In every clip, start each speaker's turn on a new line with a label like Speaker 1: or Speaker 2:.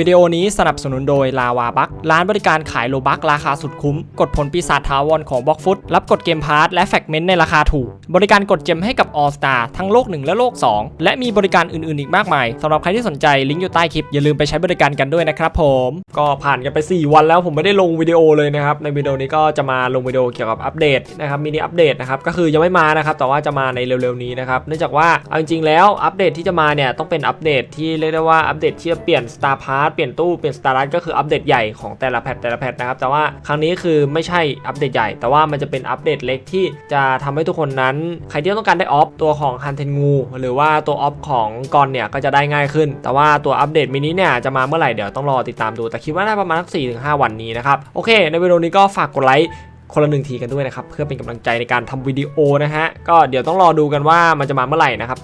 Speaker 1: วิดีโอนี้สนับสนุนโดยลาวาบักร้านบริการขายโลบักราคาสุดคุ้ม กดผลปีศาจทาวรของบล็อกฟุตรับกดเกมพาร์ทและแฟกเมนต์ในราคาถูก บริการกดเจมให้กับ All Star ทั้งโลก 1 และโลก 2 และมีบริการอื่นๆอีกมากมายสำหรับใครที่สนใจลิงก์อยู่ใต้คลิป อย่าลืมไปใช้บริการกันด้วยนะครับผม ก็ผ่านกันไป 4 วันแล้วผมไม่ได้ลงวิดีโอเลยนะครับในวิดีโอนี้ก็จะมาลงวิดีโอเกี่ยวกับอัปเดตนะครับมินิอัปเดตนะครับก็คือยังไม่มานะครับแต่ว่าจะมาในเร็วๆนี้นะครับเนื่องจากว่าเอาจริงๆแล้วอัปเดตที่จะมาเนี่ยต้องเป็นอัปเดตที่เรียกได้ว่าอัปเดตที่จะเปลี่ยน Star Pass เปลี่ยนตู้เปลี่ยน Star Run ก็คืออัปเดตใหญ่ของแต่ละแพทแต่ละแพทนะครับแต่ว่าครั้งนี้คือไม่ใช่อัปเดตใหญ่ แต่ว่ามันจะเป็นอัปเดตเล็กที่จะทำให้ทุกคนนั้น ใครที่ต้องการได้ออฟตัวของฮันเทนงูหรือว่าตัวออฟของกอนเนี่ยก็จะได้ง่ายขึ้น แต่ว่าตัวอัปเดตมินิเนี่ยจะมาเมื่อไหร่เดี๋ยวต้องรอติดตามดูแต่คิดว่าน่าประมาณสัก4-5 วันนี้นะครับโอเค ในวิดีโอนี้ก็ฝากกดไลค์คนละหนึ่งทีกันด้วยนะครับ เพื่อเป็นกำลังใจในการทำวิดีโอนะฮะ ก็เดี๋ยวต้องรอดูกันว่ามันจะมาเมื่อไหร่นะครับ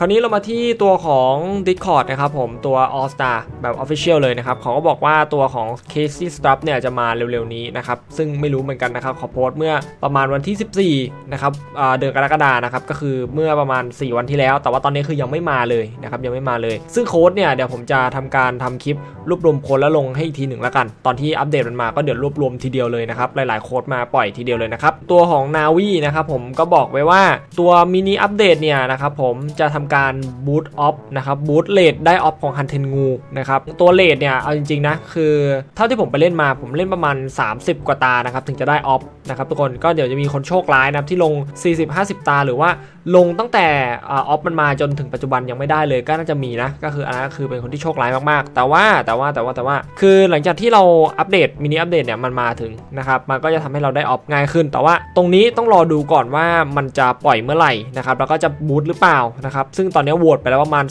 Speaker 1: คราวนี้เรามาที่ตัวของ Discord นะครับผมตัว All Star แบบ Official เลยนะครับเขาก็บอกว่าตัวของ Casey Stuff เนี่ยจะมาเร็วๆนี้นะครับซึ่งไม่รู้เหมือนกันนะครับขอโพสต์เมื่อประมาณวันที่ 14นะครับเดือนกรกฎานะครับก็คือเมื่อประมาณ 4 วันที่แล้ว แต่ว่าตอนนี้คือยังไม่มาเลยนะครับยังไม่มาเลย ซึ่งโค้ดเนี่ยเดี๋ยวผมจะทำการทำคลิปรวบรวมโค้ดแล้วลงให้อีกทีหนึ่งล้วกัน ตอนที่อัปเดตมันมาก็เดี๋ยวรวบรวมทีเดียวเลยนะครับหลายๆโค้ดมาปล่อยทีเดียวเลยนะครับตัวของ Navi นะครับผมก็บอกไว้ว่าตัวมินิอัปเดตเนี่ยนะครับผมจะทำการบูตออฟนะครับบูตเลดได้ออฟของฮันเทนงูนะครับตัวเลดเนี่ยเอาจริงๆนะคือเท่าที่ผมไปเล่นมาผมเล่นประมาณ 30 กว่าตานะครับถึงจะได้ออฟนะครับทุกคนก็เดี๋ยวจะมีคนโชคร้ายนะที่ลง 40-50 ตาหรือว่า ลงตั้งแต่ออฟมันมาจนถึงปัจจุบันยังไม่ได้เลยก็น่าจะมีนะ ก็คืออันนั้นคือเป็นคนที่โชคร้ายมากๆ แต่ว่าแต่ว่าแต่ว่าแต่ว่า คือหลังจากที่เราอัปเดตมินิอัปเดตเนี่ยมันมาถึงนะครับมันก็จะทำให้เราได้ออฟง่ายขึ้น แต่ว่าตรงนี้ต้องรอดูก่อนว่ามันจะปล่อยเมื่อไหร่นะครับแล้วก็จะบูตหรือเปล่านะครับซึ่งตอนนี้โหวตไปแล้วประมาณ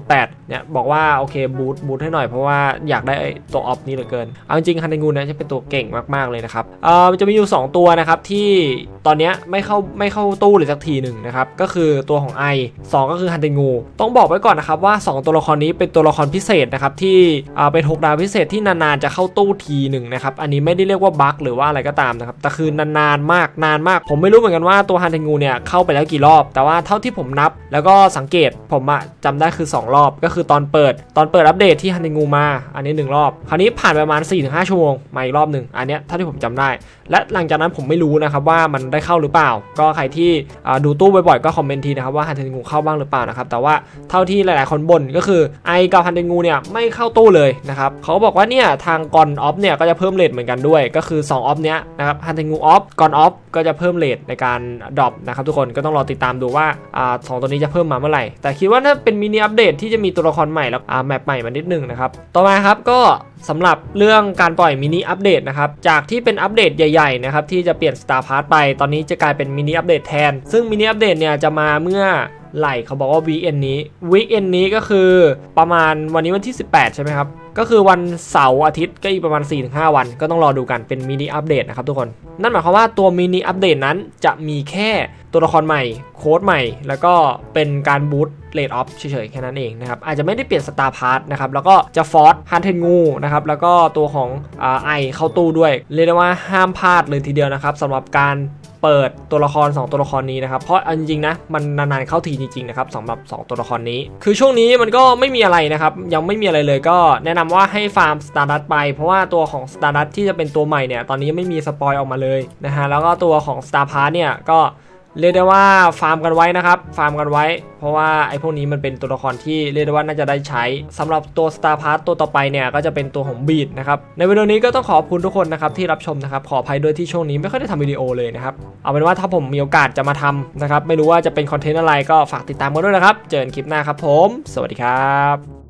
Speaker 1: 28,000เนี่ยบอกว่าโอเคบูตบูตให้หน่อยเพราะว่าอยากได้ตัวออฟนี้เหลือเกินเอาจริงฮันเดงูเนี่ยจะเป็นตัวเก่งมากๆเลยนะครับเอ่อจะมีอยู่ 2 ตัวนะครับที่ตอนนี้ไม่เข้าไม่เข้าตู้เลยสักทีหนึ่งนะครับก็็คือตัวของไอสองก็คือฮันเดงู ต้องบอกไว้ก่อนนะครับว่า 2 ตัวละครนี้เป็นตัวละครพิเศษนะครับที่เป็น6ดาวพิเศษที่นานๆจะเข้าตู้ทีหนึ่งนะครับอันนี้ไม่ได้เรียกว่าบั๊กหรือว่าอะไรก็ตามนะครับแต่คือนานๆมากนานมาก ผมไม่รู้เหมือนกันว่าตัวฮันเดงูเนี่ยเข้าไปแล้วกี่รอบ แต่ว่าเท่าที่ผมนับ แล้วก็สังเกตผมอะจำได้คือ 2 รอบ ก็คือตอนเปิด ตอนเปิดอัปเดตที่ฮันเดงูมา อันนี้ 1 รอบ คราวนี้ผ่านไปประมาณ 4-5 ชั่วโมงมาอีกรอบหนึ่งอันเนี้ยเท่าที่ผมจำได้ และหลังจากนั้นผมไม่รู้นะครับว่ามันได้เข้าหรือเปล่า ก็ใครที่ดูตู้บ่อยๆก็คอมเมนต์ทีนะครับว่าฮันเดงูเข้าบ้างหรือเปล่านะครับแต่ว่าเท่าที่หลายๆคนบ่นก็คือไอกับฮันเดงูเนี่ยไม่เข้าตู้เลยนะครับเขาบอกว่าเนี่ยทางกอนออฟเนี่ยก็จะเพิ่มเลทเหมือนกันด้วย ก็คือ2ออฟเนี้ยนะครับฮันเดงูออฟกอนออฟก็จะเพิ่มเลทในการดรอปนะครับทุกคนก็ต้องรอติดตามดูว่าอ่าสองตัวนี้จะเพิ่มมาเมื่อไหร่ แต่คิดว่าถ้าเป็นมินิอัปเดตที่จะมีตัวละครใหม่แล้วอ่าแมปใหม่มานิดนึงนะครับต่อมาครับก็สำหรับเรื่องการปล่อยมินิอัปเดตนะครับ จากที่เป็นอัปเดตใหญ่ๆนะครับที่จะเปลี่ยน Star Pass ไป ตอนนี้จะกลายเป็นมินิอัปเดตแทน ซึ่งมินิอัปเดตเนี่ยจะมาเมื่อไหร่เขาบอกว่าวีเอนนี้วีเอนนี้ก็คือประมาณวันนี้วันที่ 18 ใช่ไหมครับ ก็คือวันเสาร์อาทิตย์ก็อีกประมาณ 4-5 วัน ก็ต้องรอดูกันเป็นมินิอัปเดตนะครับทุกคน นั่นหมายความว่าตัวมินิอัปเดตนั้นจะมีแค่ตัวละครใหม่ โค้ดใหม่ แล้วก็เป็นการบูตเลดออฟเฉยๆ แค่นั้นเองนะครับ อาจจะไม่ได้เปลี่ยนสตาร์พาร์ทนะครับ แล้วก็จะฟอร์สฮันเทนงูนะครับ แล้วก็ตัวของไอเข้าตู้ด้วย เรียกได้ว่าห้ามพลาดเลยทีเดียวนะครับสำหรับการ เปิดตัวละคร 2 ตัวละครนี้นะครับ เพราะจริงๆนะมันนานๆเข้าทีจริงๆนะครับสำหรับ 2 ตัวละครนี้ คือช่วงนี้มันก็ไม่มีอะไรนะครับ ยังไม่มีอะไรเลยก็แนะนำว่าให้ฟาร์มสตาร์ดัตไป เพราะว่าตัวของสตาร์ดัตที่จะเป็นตัวใหม่เนี่ยตอนนี้ยังไม่มีสปอยออกมาเลยนะฮะแล้วก็ตัวของสตาร์พาร์เนี่ยก็ เรียกได้ว่าฟาร์มกันไว้นะครับ ฟาร์มกันไว้ เพราะว่าไอ้พวกนี้มันเป็นตัวละครที่เรียกได้ว่าน่าจะได้ใช้สำหรับตัว Star Pass ตัวต่อไปเนี่ยก็จะเป็นตัวของบีดนะครับ ในวิดีโอนี้ก็ต้องขอบคุณทุกคนนะครับที่รับชมนะครับ ขออภัยด้วยที่ช่วงนี้ไม่ค่อยได้ทำวิดีโอเลยนะครับ เอาเป็นว่าถ้าผมมีโอกาสจะมาทำนะครับ ไม่รู้ว่าจะเป็นคอนเทนต์อะไรก็ฝากติดตามกันด้วยนะครับ เจอกันคลิปหน้าครับผม สวัสดีครับ